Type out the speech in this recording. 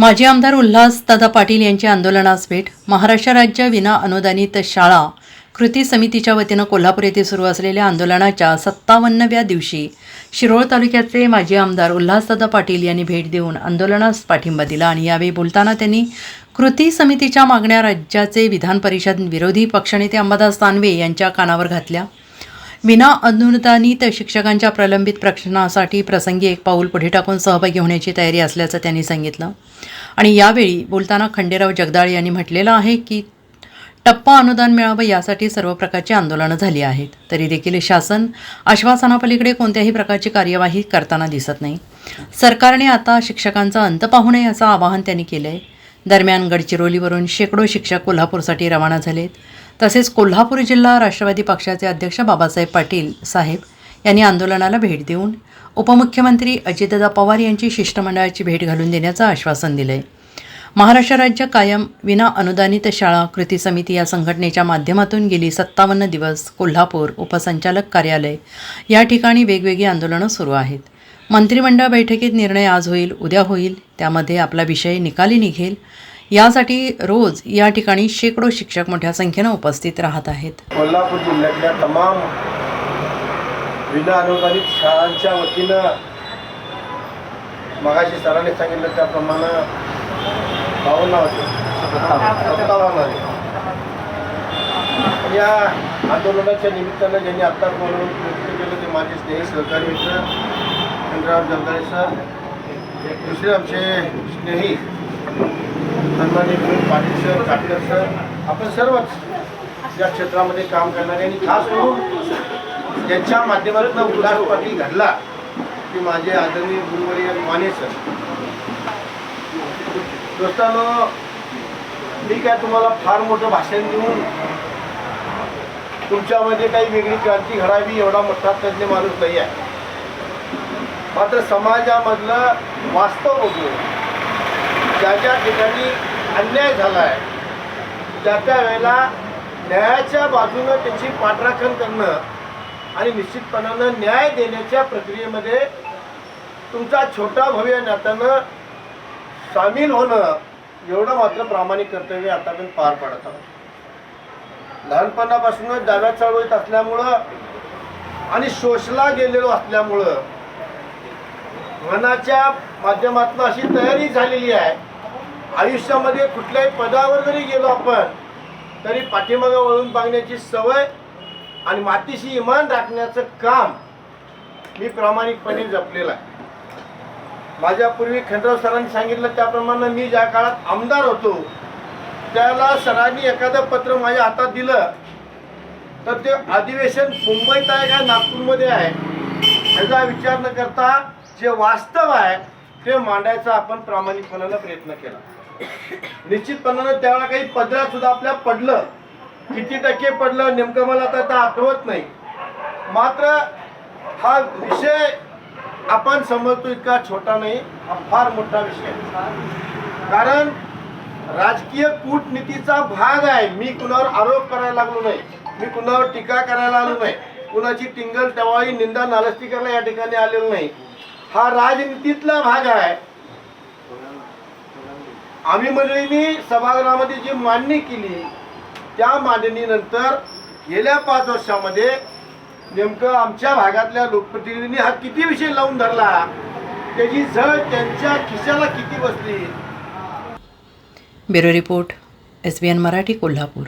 माजी आमदार उल्हास दादा पाटील यांची आंदोलनास भेट महाराष्ट्र राज्य विना अनुदानित शाळा कृती समितीच्या वतीनं कोल्हापूर येथे सुरू असलेल्या आंदोलनाच्या सत्तावन्नव्या दिवशी शिरोळ तालुक्याचे माजी आमदार उल्हासदादा पाटील यांनी भेट देऊन आंदोलनास पाठिंबा दिला आणि यावेळी बोलताना त्यांनी कृती समितीच्या मागण्या राज्याचे विधान परिषद विरोधी पक्षनेते अंबादास दानवे यांच्या कानावर घातल्या. विना अनुदानित शिक्षकांच्या प्रलंबित प्रश्नासाठी प्रसंगी एक पाऊल पुढे टाकून सहभागी होण्याची तयारी असल्याचं त्यांनी सांगितलं. आणि यावेळी बोलताना खंडेराव जगदाळ यांनी म्हटलेलं आहे की टप्पा अनुदान मिळावं यासाठी सर्व प्रकारची आंदोलनं झाली आहेत. तरी देखील शासन आश्वासनापलीकडे कोणत्याही प्रकारची कार्यवाही करताना दिसत नाही. सरकारने आता शिक्षकांचा अंत पाहू नये असं आवाहन त्यांनी केलं आहे दरम्यान गडचिरोलीवरून शेकडो शिक्षक कोल्हापूरसाठी रवाना झालेत. तसेच कोल्हापूर जिल्हा राष्ट्रवादी पक्षाचे अध्यक्ष बाबासाहेब पाटील साहेब यांनी आंदोलनाला भेट देऊन उपमुख्यमंत्री अजितदादा पवार यांची शिष्टमंडळाची भेट घालून देण्याचं आश्वासन दिलं आहे महाराष्ट्र राज्य कायम विना अनुदानित शाळा कृती समिती या संघटनेच्या माध्यमातून गेली सत्तावन्न दिवस कोल्हापूर उपसंचालक कार्यालय या ठिकाणी वेगवेगळी आंदोलनं सुरू आहेत. मंत्रिमंडळ बैठकीत निर्णय आज होईल उद्या होईल त्यामध्ये आपला विषय निकाली निघेल. यासाठी रोज या ठिकाणी शेकडो शिक्षक मोठ्या संख्येनं उपस्थित राहत आहेत. कोल्हापूर जिल्ह्यातल्या तमाम विनाअनुदानित शाळांच्या वतीनं मगाशी सरांनी सांगितलं त्याप्रमाणे भावना होते. या आंदोलनाच्या निमित्तानं ज्यांनी आत्ता बोलवून व्यक्त केलं ते माझे स्नेही सहकारी मित्र चंद्रराव जगदाळे सर दुसरे आमचे स्नेही सन्माननीय पाटील सर काटकर सर आपण सर्वच या क्षेत्रामध्ये काम करणारे आणि खास करून त्यांच्या माध्यमातून उल्हास पाटील घडला की माझे आदरणीय गुरुवर्य माने सर. दोस्तानो मी काय तुम्हाला फार मोठं भाषण देऊन तुमच्यामध्ये काही वेगळी क्रांती घडावी एवढा मोठा तज्ज्ञ माणूस नाही आहे. मात्र समाजामधलं वास्तव बघून ज्या ज्या ठिकाणी अन्याय झाला आहे त्या त्या वेळेला न्यायाच्या बाजूनं त्याची पाठराखण करणं आणि निश्चितपणानं न्याय देण्याच्या प्रक्रियेमध्ये तुमचा छोटा भव्य नात्यानं सामील होणं एवढं मात्र प्रामाणिक कर्तव्य आता आपण पार पाडत आहोत. लहानपणापासूनच डाव्या चळवळीत असल्यामुळं आणि शोषला गेलेलो असल्यामुळं मनाच्या माध्यमातून अशी तयारी झालेली आहे आयुष्यामध्ये कुठल्याही पदावर जरी गेलो आपण तरी पाठीमागं वळून बघण्याची सवय आणि मातीशी इमान राखण्याचं काम मी प्रामाणिकपणे जपलेलं आहे. माझ्यापूर्वी खंडराव सरांनी सांगितलं त्याप्रमाणे मी ज्या काळात आमदार होतो त्याला सरांनी एखादं पत्र माझ्या हातात दिलं तर ते अधिवेशन मुंबईत आहे का नागपूरमध्ये आहे ह्याचा विचार न करता जे वास्तव आहे ते मांडायचा आपण प्रामाणिकपणानं प्रयत्न केला. निश्चितपणानं त्यावेळेला काही पदरात सुद्धा आपल्या पडलं. किती टक्के पडलं नेमकं मला आता आठवत नाही. मात्र हा विषय आपण समजतो इतका छोटा नाही हा फार मोठा विषय. कारण राजकीय कूटनीतीचा भाग आहे. मी कुणावर आरोप करायला लागलो नाही. मी कुणावर टीका करायला आलो नाही. कुणाची टिंगल टवाळी निंदा नालस्ती करायला या ठिकाणी आलेलो नाही. हा राजनीतीतला भाग आहे. आम्ही मंडळींनी सभागृहामध्ये जी मांडणी केली त्या मांडणीनंतर गेल्या पाच वर्षामध्ये नेमकं आमच्या भागातल्या लोकप्रतिनिधींनी हा किती विषय लावून धरला? त्याची झळ त्यांच्या खिशाला किती बसली? Bureau report S B N Marathi Kolhapur.